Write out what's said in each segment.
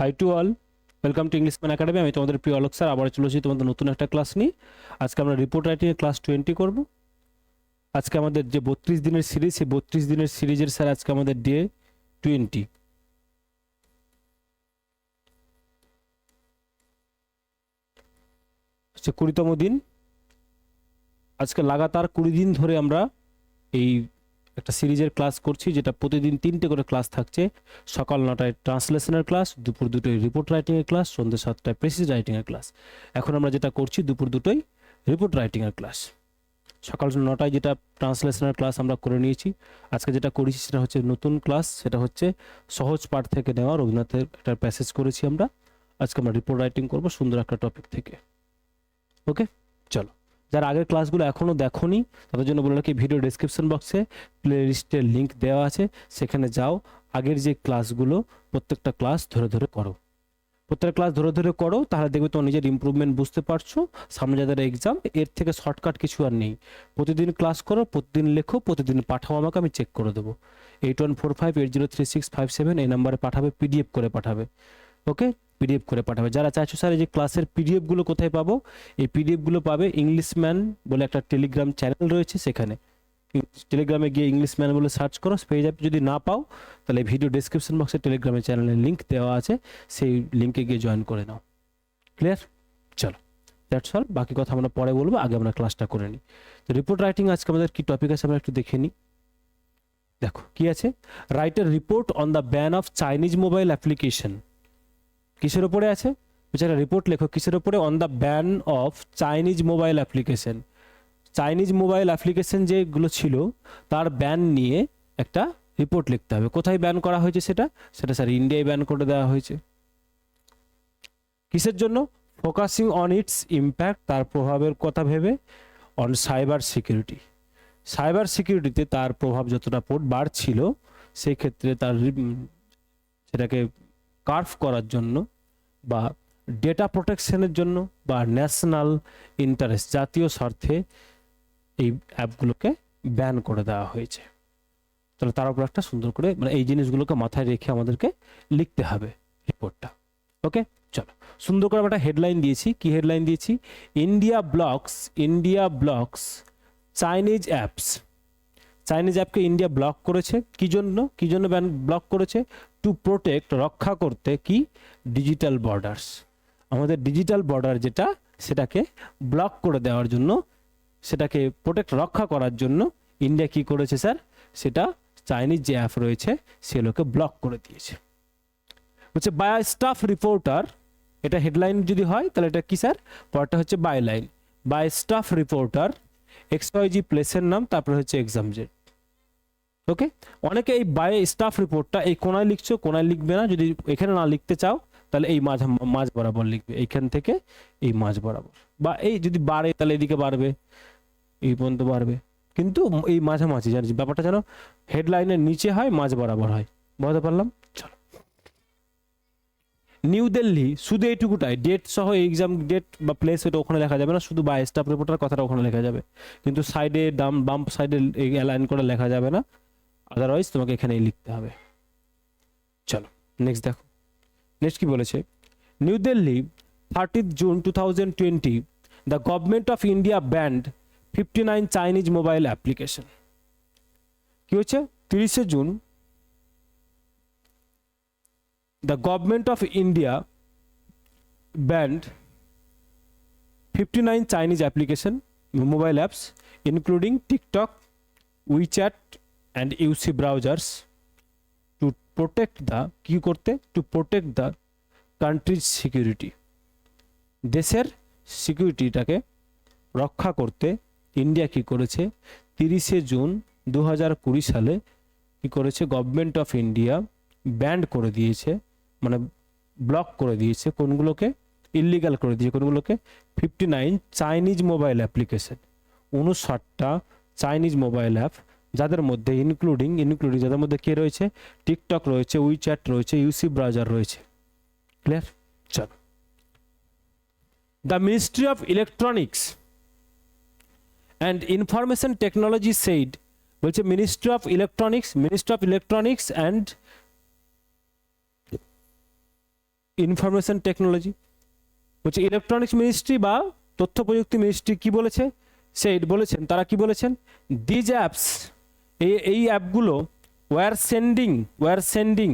Hi to all welcome to English Man Academy আমি তোমাদের প্রিয় অলোক স্যার আবার চলেছি তোমাদের নতুন একটা ক্লাস নিয়ে। আজকে আমরা রিপোর্ট রাইটিংয়ের ক্লাস টোয়েন্টি করব। আজকে আমাদের যে বত্রিশ দিনের সিরিজ সেই বত্রিশ দিনের সিরিজের স্যার আজকে আমাদের ডে টোয়েন্টি কুড়িতম দিন। আজকে লাগাতার কুড়ি দিন ধরে আমরা এই একটা সিরিজের ক্লাস করছি, যেটা প্রতিদিন তিনটে করে ক্লাস থাকছে। সকাল নটায় ট্রান্সলেশনের ক্লাস, দুপুর দুটোয় রিপোর্ট রাইটিংয়ের ক্লাস, সন্ধ্যে সাতটায় প্রেসিস রাইটিংয়ের ক্লাস। এখন আমরা যেটা করছি, দুপুর দুটোই রিপোর্ট রাইটিংয়ের ক্লাস। সকাল নটায় যেটা ট্রান্সলেশনের ক্লাস আমরা করে নিয়েছি, আজকে যেটা করেছি সেটা হচ্ছে নতুন ক্লাস, সেটা হচ্ছে সহজ পাঠ থেকে নেওয়া, রবীন্দ্রনাথের একটা প্যাসেজ করেছি আমরা। আজকে আমরা রিপোর্ট রাইটিং করব সুন্দর একটা টপিক থেকে। ওকে, চলো। যারা আগের ক্লাসগুলো এখনও দেখোনি, তাদের জন্য বলে রাখি ভিডিও ডিসক্রিপশন বক্সে প্লে লিস্টের লিঙ্ক দেওয়া আছে, সেখানে যাও, আগের যে ক্লাসগুলো প্রত্যেকটা ক্লাস ধরে ধরে করো। প্রত্যেকটা ক্লাস ধরে ধরে করো, তাহলে দেখবে তোমার নিজের ইমপ্রুভমেন্ট বুঝতে পারছ। সামনে যাদের এক্সাম এর থেকে শর্টকাট কিছু আর নেই। প্রতিদিন ক্লাস করো, প্রতিদিন লেখো, প্রতিদিন পাঠাও আমাকে, আমি চেক করে দেবো। Eight one four five eight zero three six five seven এই নাম্বারে পাঠাবে পিডিএফ করে পাঠাবে। ওকে পিডিএফ করে পাঠাবে। যারা চাইছো স্যার, এই যে ক্লাসের পিডিএফগুলো কোথায় পাবো? এই পিডিএফগুলো পাবে ইংলিশ ম্যান বলে একটা টেলিগ্রাম চ্যানেল রয়েছে সেখানে। টেলিগ্রামে গিয়ে ইংলিশ ম্যান বলে সার্চ করো, পেয়ে যাবে। যদি না পাও, তাহলে ভিডিও ডিসক্রিপশন বক্সে টেলিগ্রামের চ্যানেলের লিঙ্ক দেওয়া আছে। সেই লিঙ্কে গিয়ে জয়েন করে নাও। ক্লিয়ার চলো। দ্যাটস অল বাকি কথা আমরা পরে বলব। আগে আমরা ক্লাসটা করে নিই। তো রিপোর্ট রাইটিং আজকে আমাদের কি টপিক আছে আমরা একটু দেখে নিই। দেখো, কি আছে? Writer report on the ban of Chinese mobile application কিসের ওপরে আছে? বেচারা রিপোর্ট লেখো, কিসের ওপরে on the ban of Chinese mobile application Chinese mobile application যেগুলো ছিল, তার ব্যান নিয়ে একটা রিপোর্ট লিখতে হবে। কোথায় ব্যান করা হয়েছে সেটা? সেটা স্যার ইন্ডিয়ায় ব্যান করে দেওয়া হয়েছে। কিসের জন্য? ফোকাসিং অন ইটস ইম্প্যাক্ট তার প্রভাবের কথা ভেবে অন সাইবার সিকিউরিটি সাইবার সিকিউরিটিতে তার প্রভাব যতটা পড়, বাড়ছিল সেই ক্ষেত্রে তার সেটাকে কার্ভ করার জন্য বা ডেটা প্রোটেকশনের জন্য বা ন্যাশনাল ইন্টারেস্ট জাতীয় স্বার্থে এই অ্যাপগুলোকে ব্যান করে দেওয়া হয়েছে। তাহলে তার উপর একটা সুন্দর করে মানে এই জিনিসগুলোকে মাথায় রেখে আমাদেরকে লিখতে হবে রিপোর্টটা ওকে চলো। সুন্দর করে আমরা একটা হেডলাইন দিয়েছি। কি হেডলাইন দিয়েছি? India blocks India blocks Chinese apps Chinese অ্যাপকে India block করেছে। কি জন্য? কি জন্য ব্যান ব্লক করেছে? টু প্রোটেক্ট রক্ষা করতে কি? ডিজিটাল বর্ডার্স আমাদের ডিজিটাল বর্ডার যেটা, সেটাকে ব্লক করে দেওয়ার জন্য, সেটাকে প্রোটেক্ট রক্ষা করার জন্য ইন্ডিয়া কি করেছে স্যার? সেটা চাইনিজ যে অ্যাপ রয়েছে, সেগুলোকে ব্লক করে দিয়েছে। হচ্ছে বাই স্টাফ রিপোর্টার এটা হেডলাইন যদি হয়, তাহলে এটা কি স্যার? পরটা হচ্ছে by line by staff reporter XYZ প্লেসের নাম, তারপরে হচ্ছে এক্সাম জেড ওকে অনেকে এই বাই স্টাফ রিপোর্টটা এই কোনায় লিখছো, কোনায় লিখবে না। যদি এখানে না লিখতে চাও, তাহলে এই মাঝ মাঝ বরাবর লিখবে। এইখান থেকে এই মাঝ বরাবর। বা এই যদি বাড়ে, তাহলে এদিকে বাড়বে, এই পর্যন্ত বাড়বে। কিন্তু এই মাঝামাঝি, জানি, ব্যাপারটা যেন হেডলাইনের নিচে হয়, মাঝ বরাবর হয়। বুঝতে পারলাম? চলো। নিউ দিল্লি শুধু এইটুকুটাই। ডেট সহ এক্সাম ডেট বা প্লেস ওটা ওখানে লেখা যাবে না। শুধু বাই স্টাফ রিপোর্টার কথাটা ওখানে লেখা যাবে। কিন্তু সাইডে ডাম বাম সাইডে অ্যালাইন করে লেখা যাবে না। আদারওয়াইজ তোমাকে এখানেই লিখতে হবে। চলো নেক্সট দেখো। নেক্সট কি বলেছে? New Delhi thirtieth June two thousand twenty the government of India banned fifty nine Chinese mobile application কি হচ্ছে তিরিশে June the government of India banned fifty nine Chinese application mobile apps including TikTok WeChat and UC browsers to protect the কি করতে? To protect the country's security দেশের সিকিউরিটিটাকে রক্ষা করতে India কি করেছে? তিরিশে জুন দু হাজার কুড়ি সালে কি করেছে? গভর্নমেন্ট অফ ইন্ডিয়া ব্যান্ড করে দিয়েছে মানে ব্লক করে দিয়েছে কোনগুলোকে? ইলিগাল করে দিয়েছে কোনগুলোকে? Fifty nine Chinese mobile application উনষাটটা Chinese mobile app যাদের মধ্যে ইনক্লুডিং ইনক্লুডিং যাদের মধ্যে কে রয়েছে? টিকটক রয়েছে উইচ্যাট রয়েছে ইউসি ব্রাউজার রয়েছে। ক্লিয়ার চলো। The ministry of electronics and information technology said বলছে ministry of electronics ministry of electronics and information technology বলছে ইলেকট্রনিক্স মিনিস্ট্রি বা তথ্য প্রযুক্তি মিনিস্ট্রি কি বলেছে? সেইড বলেছেন, তারা কি বলেছেন? দিজ অ্যাপস এই এই অ্যাপগুলো ওয়ার সেন্ডিং ওয়ার সেন্ডিং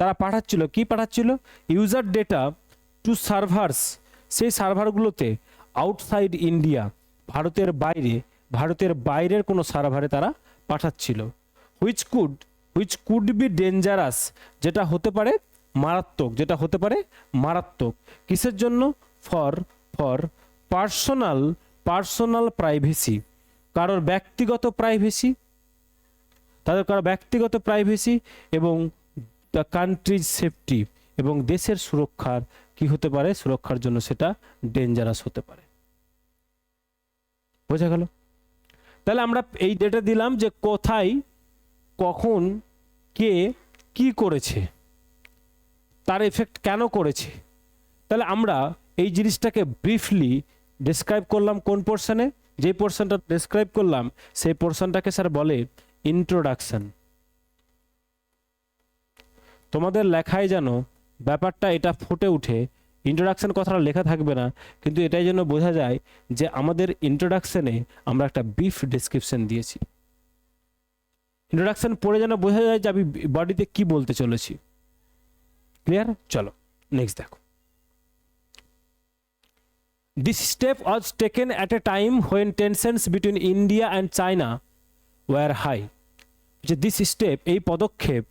তারা পাঠাচ্ছিল, কি পাঠাচ্ছিল? ইউজার ডেটা টু সার্ভার্স সেই সার্ভারগুলোতে আউটসাইড ইন্ডিয়া ভারতের বাইরে, ভারতের বাইরের কোনো সার্ভারে তারা পাঠাচ্ছিল। Which could which could be dangerous যেটা হতে পারে মারাত্মক, যেটা হতে পারে মারাত্মক। কিসের জন্য? For for personal personal privacy কারোর ব্যক্তিগত প্রাইভেসি তাদের কারও ব্যক্তিগত প্রাইভেসি এবং দ্য কান্ট্রিজ সেফটি এবং দেশের সুরক্ষার কি হতে পারে? সুরক্ষার জন্য সেটা ডেঞ্জারাস হতে পারে। বোঝা গেল? তাহলে আমরা এই ডেটা দিলাম যে কোথায়, কখন, কে, কি করেছে, তার এফেক্ট কেন করেছে। তাহলে আমরা এই জিনিসটাকে ব্রিফলি ডেসক্রাইব করলাম কোন পোর্শনে যে পোর্শনটা ডেসক্রাইব করলাম, সেই পোর্শনটাকে স্যার বলে ইন্ট্রোডাকশন তোমাদের লেখায় যেন ব্যাপারটা এটা ফুটে উঠে ইন্ট্রোডাকশন কথাটা লেখা থাকবে না, কিন্তু এটাই যেন বোঝা যায় যে আমাদের ইন্ট্রোডাকশনে আমরা একটা বিফ ডেসক্রিপশন দিয়েছি। ইন্ট্রোডাকশন পড়ে যেন বোঝা যায় যে আমি বডিতে কি বলতে চলেছি। ক্লিয়ার চলো নেক্সট দেখো। This step was taken at a time when tensions between India and China were high যে দিস স্টেপ এই পদক্ষেপ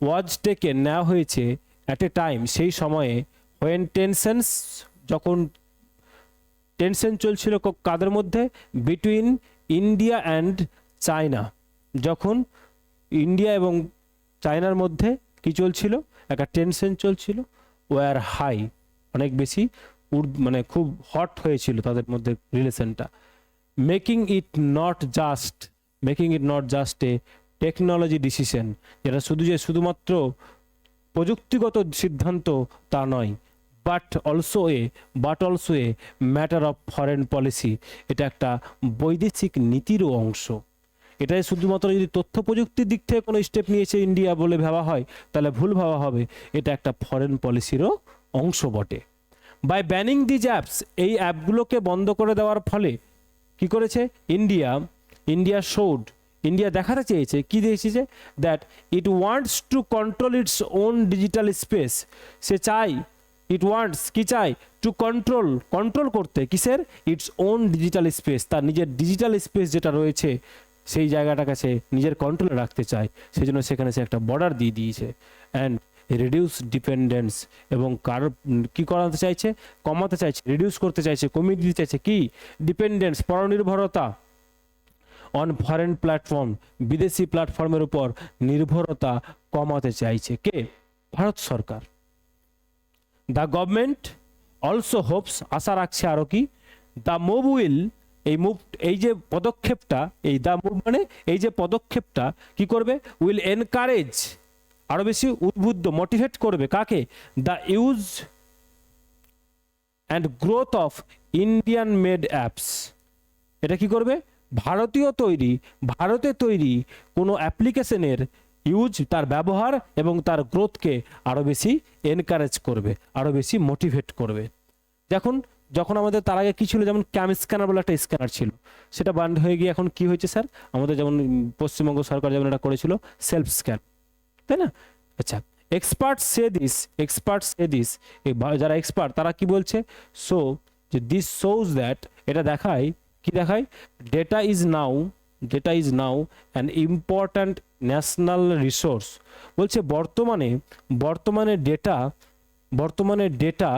ওয়াজ টেকে নেওয়া হয়েছে অ্যাট এ টাইম সেই সময়ে হোয়েন টেনশনস যখন টেনশন চলছিল কাদের মধ্যে? বিটুইন ইন্ডিয়া অ্যান্ড চায়না যখন ইন্ডিয়া এবং চায়নার মধ্যে কি চলছিল? একটা টেনশন চলছিল ওয়ার হাই অনেক বেশি মানে খুব হট হয়েছিল তাদের মধ্যে রিলেশনটা making it not just making it not just a technology decision যেটা শুধু যে শুধুমাত্র প্রযুক্তিগত সিদ্ধান্ত তা নয় but also a but also a matter of foreign policy এটা একটা বৈদেশিক নীতিরও অংশ। এটাই শুধুমাত্র যদি তথ্য প্রযুক্তির দিক থেকে কোনো স্টেপ নিয়েছে ইন্ডিয়া বলে ভাবা হয়, তাহলে ভুল ভাবা হবে। এটা একটা ফরেন পলিসিরও অংশ বটে। বাই ব্যানিং দিজ অ্যাপস এই অ্যাপগুলোকে বন্ধ করে দেওয়ার ফলে কি করেছে? ইন্ডিয়া ইন্ডিয়া শোড ইন্ডিয়া দেখাতে চেয়েছে, কি দিয়েছে that it wants to control its own digital space সে চাই ইট ওয়ান্টস কি চাই টু কন্ট্রোল কন্ট্রোল করতে কিসের? ইটস ওন ডিজিটাল স্পেস তার নিজের ডিজিটাল স্পেস যেটা রয়েছে, সেই জায়গাটাকে সে নিজের কন্ট্রোলে রাখতে চায়। সেই জন্য সেখানে সে একটা বর্ডার দিয়ে দিয়েছে। অ্যান্ড রিডিউস ডিপেন্ডেন্স এবং কার, কী করাতে চাইছে? কমাতে চাইছে রিডিউস করতে চাইছে, কমিয়ে দিতে চাইছে কি? ডিপেন্ডেন্স পরনির্ভরতা। অন ফরেন প্ল্যাটফর্ম বিদেশি প্ল্যাটফর্মের উপর নির্ভরতা কমাতে চাইছে কে? ভারত সরকার। দ্য গভর্নমেন্ট অলসো হোপস আশা রাখছে আরও কি? দ্য মুভ উইল এই মুভ এই যে পদক্ষেপটা, এই দ্য মুভ মানে এই যে পদক্ষেপটা কি করবে? উইল এনকারেজ আরও বেশি উদ্বুদ্ধ মোটিভেট করবে কাকে? The use and growth of Indian made apps এটা কি করবে? ভারতীয় তৈরি, ভারতে তৈরি কোনো অ্যাপ্লিকেশনের ইউজ, তার ব্যবহার এবং তার গ্রোথকে আরও বেশি এনকারেজ করবে আরও বেশি মোটিভেট করবে। দেখুন, যখন আমাদের তার আগে কি ছিল, যেমন ক্যাম স্ক্যানার বলে একটা স্ক্যানার ছিল, সেটা বান্ড হয়ে গিয়ে এখন কি হয়েছে স্যার আমাদের যেমন পশ্চিমবঙ্গ সরকার যেমন এটা করেছিল সেলফ স্ক্যান তাই না? আচ্ছা expert say this expert say this যারা এক্সপার্ট তারা কি বলছে? সো যে দিস শোজ দ্যাট এটা দেখায় কি দেখায়? Data is now data is now an important national resource বলছে বর্তমানে বর্তমানে ডেটা বর্তমানে ডেটা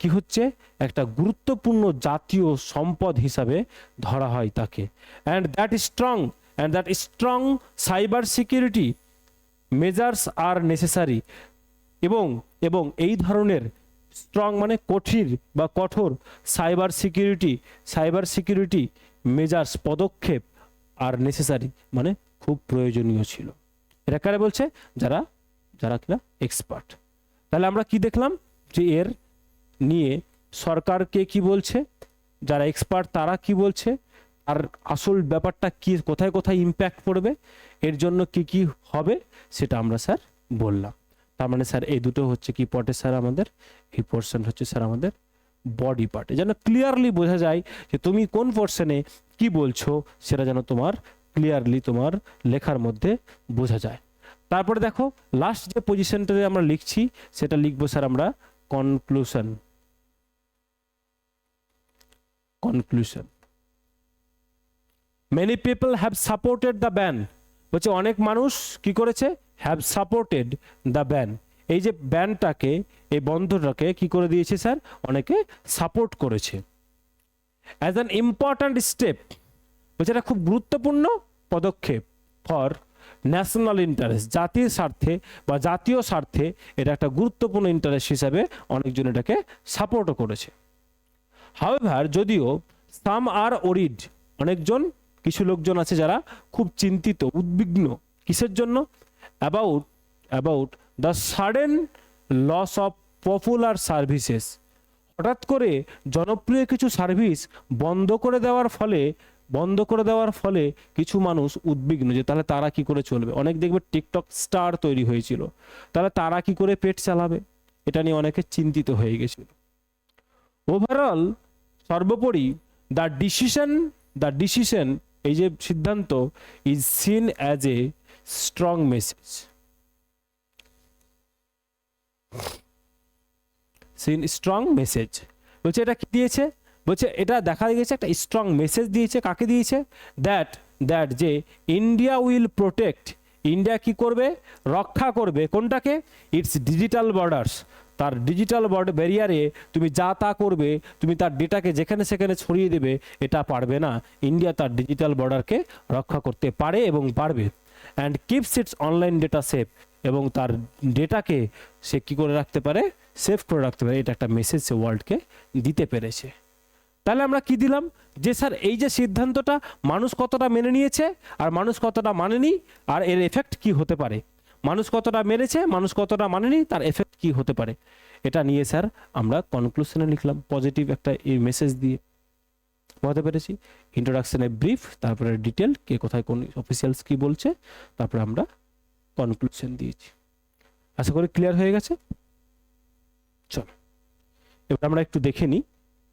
কি হচ্ছে? একটা গুরুত্বপূর্ণ জাতীয় সম্পদ হিসাবে ধরা হয় তাকে। And that strong and that strong cyber security measures are necessary এবং এবং এই ধরনের স্ট্রং মানে কঠিন বা কঠোর। Cyber security cyber security measures পদক্ষেপ আর নেসেসারি মানে খুব প্রয়োজনীয় ছিল। এটা কারে বলছে? যারা যারা কিনা এক্সপার্ট তাহলে আমরা কি দেখলাম? যে এর নিয়ে সরকারকে কি বলছে? যারা এক্সপার্ট তারা কি বলছে? আর আসল ব্যাপারটা কি, কোথায় কোথায় ইম্প্যাক্ট পড়বে? এর জন্য কি কি হবে? সেটা আমরা স্যার বললাম। তার মানে স্যার, এই দুটো হচ্ছে কি পটে স্যার আমাদের? এই পোর্শন হচ্ছে স্যার আমাদের বডি পার্টে যেন ক্লিয়ারলি বোঝা যায় যে তুমি কোন পোর্শনে কি বলছো সেটা যেন তোমার ক্লিয়ারলি তোমার লেখার মধ্যে বোঝা যায়। তারপরে দেখো লাস্ট যে পজিশনটাতে আমরা লিখছি, সেটা লিখব স্যার আমরা conclusion conclusion many people have supported the ban বলছে, অনেক মানুষ কি করেছে? হ্যাভ সাপোর্টেড দ্য ব্যান এই যে ব্যানটাকে এই বন্ধটাকে কি করে দিয়েছে স্যার? অনেকে সাপোর্ট করেছে। অ্যাজ অ্যান ইম্পর্ট্যান্ট স্টেপ বলছে এটা খুব গুরুত্বপূর্ণ পদক্ষেপ ফর ন্যাশনাল ইন্টারেস্ট জাতির স্বার্থে বা জাতীয় স্বার্থে এটা একটা গুরুত্বপূর্ণ ইন্টারেস্ট হিসাবে অনেকজন এটাকে সাপোর্টও করেছে। হাওয়েভার যদিও সাম আর ওরিড অনেকজন, কিছু লোকজন আছে যারা খুব চিন্তিত, উদ্বিগ্ন কিসের জন্য? About about the sudden loss of popular services হঠাৎ করে জনপ্রিয় কিছু সার্ভিস বন্ধ করে দেওয়ার ফলে, বন্ধ করে দেওয়ার ফলে কিছু মানুষ উদ্বিগ্ন যে তাহলে তারা কি করে চলবে? অনেক দেখবে টিকটক স্টার তৈরি হয়েছিল। তাহলে তারা কি করে পেট চালাবে? এটা নিয়ে অনেকে চিন্তিত হয়ে গেছিল। ওভারঅল সর্বোপরি দ্য ডিসিশন দ্য ডিসিশন এই যে সিদ্ধান্ত is seen as a strong message seen strong message বলছে এটা কি দিয়েছে? বলছে এটা দেখা গেছে একটা স্ট্রং মেসেজ দিয়েছে, কাকে দিয়েছে? দ্যাট দ্যাট যে ইন্ডিয়া উইল প্রোটেক্ট ইন্ডিয়া কি করবে? রক্ষা করবে, কোনটাকে? ইটস ডিজিটাল বর্ডার্স তার ডিজিটাল বর্ড ব্যারিয়ারে তুমি যা তা করবে, তুমি তার ডেটাকে যেখানে সেখানে ছড়িয়ে দেবে, এটা পারবে না। ইন্ডিয়া তার ডিজিটাল বর্ডারকে রক্ষা করতে পারে এবং পারবে and keeps its online data safe এবং তার ডেটাকে সে কী করে রাখতে পারে? সেভ করে রাখতে পারে। এটা একটা মেসেজ সে ওয়ার্ল্ডকে দিতে পেরেছে। তাহলে আমরা কি দিলাম? যে স্যার, এই যে সিদ্ধান্তটা মানুষ কতটা মেনে নিয়েছে আর মানুষ কতটা মানেনি আর এর এফেক্ট কি হতে পারে? মানুষ কতটা মেনেছে মানুষ কতটা মানেনি, তার এফেক্ট কি হতে পারে? এটা নিয়ে স্যার আমরা কনক্লুশনে লিখলাম। পজিটিভ একটা এই মেসেজ দিয়ে। বুঝতে পেরেছি। ইন্ট্রোডাকশনে ব্রিফ তারপরে ডিটেল কে কোথায় কোন অফিসিয়ালস কি বলছে, তারপরে আমরা কনক্লুশন দিয়েছি। আশা করি ক্লিয়ার হয়ে গেছে? চলো। এবার আমরা একটু দেখে নিই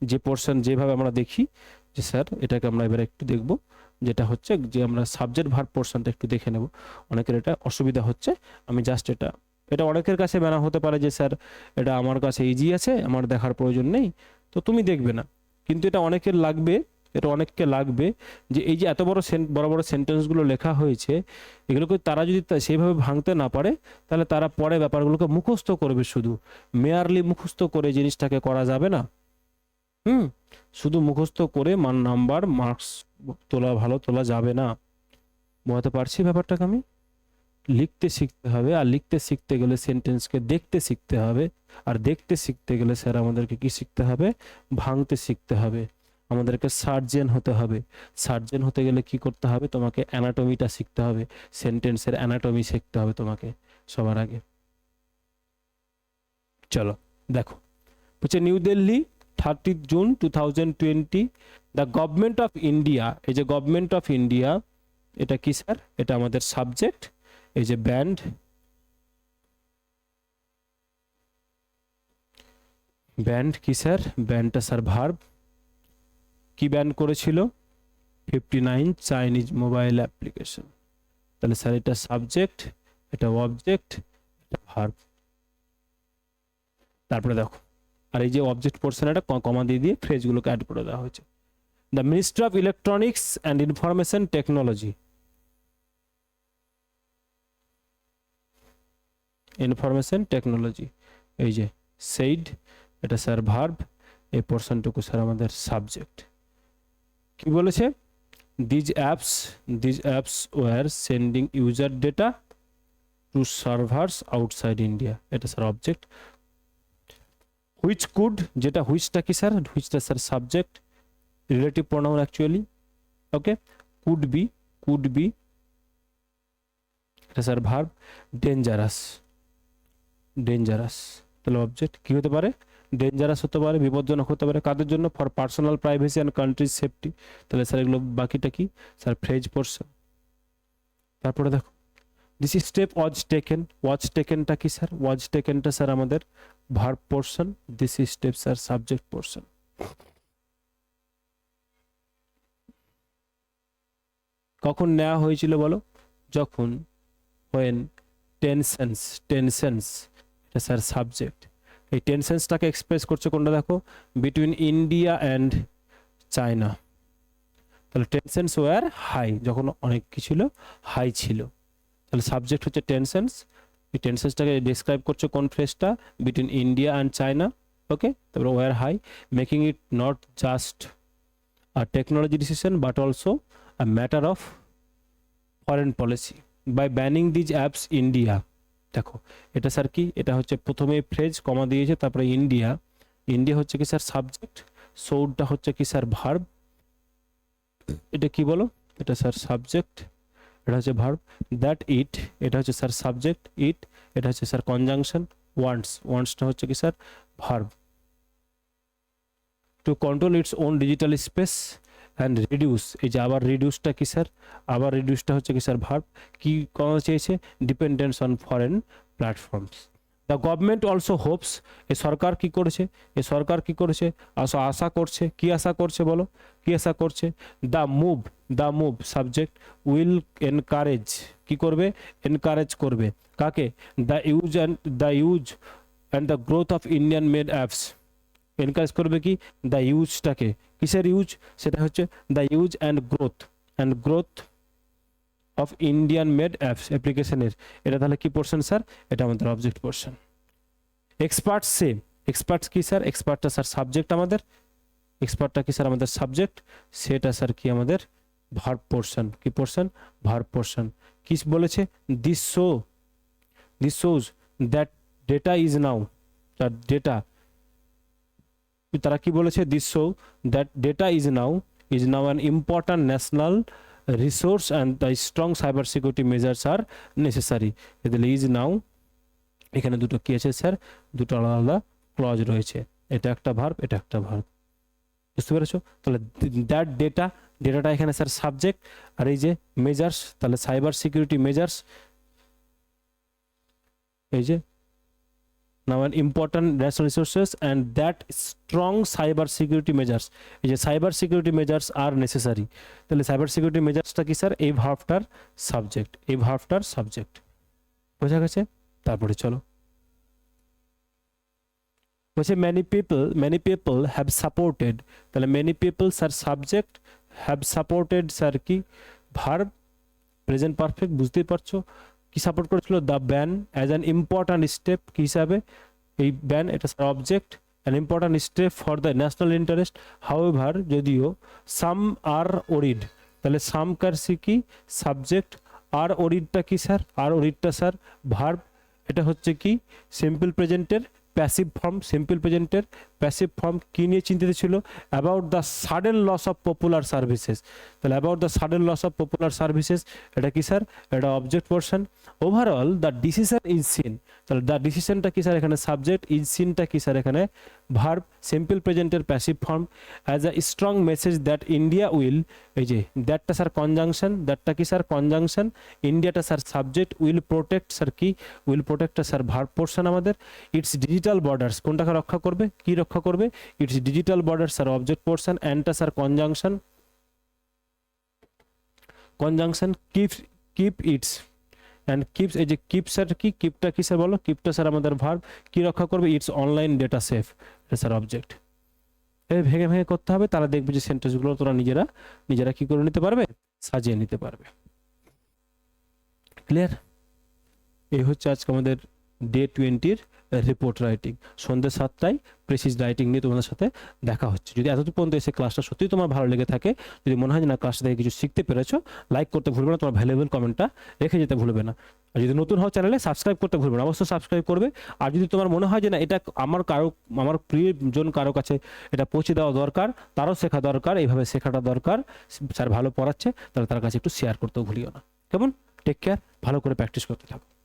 যে পোর্শন যেভাবে আমরা দেখি, যে স্যার এটাকে আমরা এবার একটু দেখব, যেটা হচ্ছে যে আমরা সাবজেক্ট ভার পোর্শনটা একটু দেখে নেব। অনেকের এটা অসুবিধা হচ্ছে। আমি জাস্ট এটা এটা অনেকের কাছে মেনা হতে পারে যে স্যার, এটা আমার কাছে ইজি আছে, আমার দেখার প্রয়োজন নেই, তো তুমি দেখবে না। কিন্তু এটা অনেকের লাগবে, এটা অনেককে লাগবে যে এই যে এত বড় বড় বড় সেন্টেন্সগুলো লেখা হয়েছে, এগুলোকে তারা যদি সেইভাবে ভাঙতে না পারে, তাহলে তারা পরে ব্যাপারগুলোকে মুখস্থ করবে শুধু। মেয়ারলি মুখস্থ করে জিনিসটাকে করা যাবে না। হুম? শুধু মুখস্থ করে মান, নাম্বার, মার্কস তোলা ভালো, তোলা যাবে না। বোঝাতে পারছি ব্যাপারটাকে আমি? লিখতে শিখতে হবে আর লিখতে শিখতে গেলে সেন্টেন্সকে দেখতে শিখতে হবে। আর দেখতে শিখতে গেলে স্যার আমাদেরকে কি শিখতে হবে? ভাঙতে শিখতে হবে। আমাদেরকে সার্জেন হতে হবে। সার্জেন হতে গেলে কি করতে হবে? তোমাকে অ্যানাটমিটা শিখতে হবে। সেন্টেন্সের অ্যানাটমি শিখতে হবে তোমাকে সবার আগে। চলো, দেখো। হচ্ছে New Delhi thirty June two thousand twenty the government of India এই যে গভর্নমেন্ট অফ ইন্ডিয়া এটা কি স্যার এটা আমাদের সাবজেক্ট এই যে ব্যান্ড ব্যান্ড কি স্যার? ব্যান্ডটা স্যার ভার্ব। কি ব্যান্ড করেছিল? Fifty nine Chinese mobile application. তাহলে স্যার এটা সাবজেক্ট, এটা অবজেক্ট, এটা ভার্ব। তারপরে দেখো, আর এই যে অবজেক্ট পোর্শন একটা কমা দিয়ে দিয়ে ফ্রেজগুলোকে অ্যাড করে দেওয়া হয়েছে। The ministry of electronics and information technology information technology এই যে সেইড এটা স্যার ভার্ব এই পোর্শনটুকু স্যার আমাদের সাবজেক্ট কি বলেছে? These apps these apps were sending user data to servers outside India এটা স্যার অবজেক্ট হুইচ কুড যেটা হুইচটা কি sir হুইচটা sir subject relative pronoun actually okay could be could be এটা sir verb dangerous dangerous তাহলে object কি হতে পারে? Dangerous হতে পারে, বিপজ্জনক হতে পারে। কাদের জন্য? For personal privacy and country's safety তাহলে স্যার এগুলো বাকিটা কি? স্যার ফ্রেজ পোর্শন তারপরে দেখো। This is step was taken was টেকেনটা কি স্যার ওয়াজ টেকেনটা স্যার আমাদের verb portion this is step sir subject portion কখন নেওয়া হয়েছিল বলো? যখন ওয়েন টেনসেন্স টেনসেন্স এটা স্যার সাবজেক্ট এই টেনসেন্সটাকে এক্সপ্রেস করছে কোনটা দেখো? বিটুইন ইন্ডিয়া অ্যান্ড চায়না তাহলে টেনসেন্স ওয়ার হাই যখন অনেক কি ছিল? হাই ছিল। তাহলে সাবজেক্ট হচ্ছে টেনসেন্স এই টেনসেন্সটাকে ডিসক্রাইব করছে কোন ফ্রেজটা between India and China okay তারপরে were high making it not just a technology decision but also a matter of foreign policy by banning these apps India দেখো, এটা স্যার কি? এটা হচ্ছে প্রথমে ফ্রেজ কমা দিয়েছে, তারপরে ইন্ডিয়া ইন্ডিয়া হচ্ছে কি স্যার সাবজেক্ট সৌডটা হচ্ছে কি স্যার ভার্ব এটা কি বলো? এটা স্যার সাবজেক্ট এটা হচ্ছে ভার্ব দ্যাট ইট এটা হচ্ছে স্যার সাবজেক্ট ইট এটা হচ্ছে স্যার কনজাংশন ওয়ান্টস ওয়ান্টসটা হচ্ছে কি sir? Verb to control its own digital space and reduce এই যে আবার রিডিউসটা কি স্যার আবার রিডিউসটা হচ্ছে কি স্যার ভার্ব কি করা চেয়েছে? Dependence on foreign platforms the government also hopes এ সরকার কি করেছে? এ সরকার কি করেছে? আশা আশা করছে। কি আশা করছে বলো? কি আশা করছে? The move the move subject will encourage কি করবে? এনকারেজ করবে। কাকে? The use and the use and the growth of Indian made apps encourage করবে কি? দ্য ইউজটাকে কিসের ইউজ সেটা হচ্ছে the use and growth and growth of Indian made apps অ্যাপ্লিকেশনের এটা তাহলে কি পোর্শন স্যার এটা আমাদের অবজেক্ট পোর্শন এক্সপার্ট সে এক্সপার্ট কি স্যার এক্সপার্টটা স্যার সাবজেক্ট আমাদের। এক্সপার্টটা কি স্যার আমাদের সাবজেক্ট সেটা স্যার কি আমাদের? ভার্ব পোর্শন কি পোর্শন ভার্ব পোর্শন কি বলেছে? This show this shows that data is now that data তারা কি বলেছে? This show that data is now is now an important national resource and the strong cyber security measures are necessary তাহলে is now এখানে দুটো কি আছে sir দুটো আলাদা আলাদা ক্লজ রয়েছে। এটা একটা ভার্ব এটা একটা ভার্ব বুঝতে পেরেছ? তাহলে দ্যাট ডেটা ডেটাটা এখানে স্যার সাবজেক্ট আর এই যে মেজার্স তাহলে সাইবার সিকিউরিটি মেজার্স এই যে an important national resources and that strong cyber security measures এই যে cyber security measures are necessary তাহলে সাইবার সিকিউরিটি মেজার্সটা কি স্যার এই ভার্ভটার সাবজেক্ট এই ভার্ভটার সাবজেক্ট বোঝা গেছে? তারপরে চলো। বলছে many people many people have supported তাহলে many people sir subject have supported sir কি? ভার্ব প্রেজেন্ট পারফেক্ট বুঝতেই পারছ? কি সাপোর্ট করেছিল? The ban as an important step কি হিসাবে? এই ব্যান এটা object an important step for the national interest however যদিও সাম আর ওরিড তাহলে সাম কারসি কি? সাবজেক্ট আর ওরিডটা কি স্যার আর ওরিডটা স্যার ভার্ব এটা হচ্ছে কি? সিম্পল প্রেজেন্টের প্যাসিভ ফর্ম সিম্পল প্রেজেন্টের প্যাসিভ ফর্ম কী নিয়ে চিন্তিত ছিল? About the sudden loss of popular services তাহলে about the sudden loss of popular services এটা কি স্যার এটা object portion overall the decision is seen তাহলে দ্য ডিসিশনটা কি স্যার এখানে? সাবজেক্ট ইজ সিনটা কি স্যার এখানে? Verb simple প্রেজেন্টের passive form as a strong message that India will এই যে দ্যাটটা স্যার কনজাংশন দ্যাটটা কি sir conjunction ইন্ডিয়াটা sir subject will protect sir কি? উইল প্রোটেক্টটা স্যার ভার্ব পোর্শন আমাদের. ইটস ডিজিটাল বর্ডার্স কোনটাকে রক্ষা করবে? কি রক্ষা করবে। Its digital border sir object portion অ্যান্ডটা sir conjunction conjunction keep keep its and keeps এই যে কিপস স্যার কি? কিপটা কি স্যার বলো? কিপটা স্যার আমাদের ভার্ব কি রক্ষা করবে? Its online data safe sir object এই ভেঙে ভেঙে করতে হবে তারা দেখবে যে সেন্টেন্সগুলো তোরা নিজেরা নিজেরা কি করে নিতে পারবে? সাজিয়ে নিতে পারবে। ক্লিয়ার এই হচ্ছে আজকে আমাদের ডে টোয়েন্টির রিপোর্ট রাইটিং সন্ধ্যে সাতটায় প্রেসিস রাইটিং নিয়ে তোমাদের সাথে দেখা হচ্ছে। যদি এতটুকু পর্যন্ত এসে ক্লাসটা সত্যিই তোমার ভালো লেগে থাকে, যদি মনে হয় না ক্লাসটা থেকে কিছু শিখতে পেরেছ লাইক করতে ভুলবে না, তোমার ভ্যালুয়েবল কমেন্টটা রেখে যেতে ভুলবে না। আর যদি নতুন হও চ্যানেলে সাবস্ক্রাইব করতে ভুলবে না, অবশ্যই সাবস্ক্রাইব করবে। আর যদি তোমার মনে হয় যে না, এটা আমার কারও, আমার প্রিয়জন কারও কাছে এটা পৌঁছে দেওয়া দরকার, তারও শেখা দরকার, এইভাবে শেখাটা দরকার স্যার ভালো পড়াচ্ছে, তাহলে তার কাছে একটু শেয়ার করতেও ভুলিও না। কেমন? টেক কেয়ার ভালো করে প্র্যাকটিস করতে থাকো।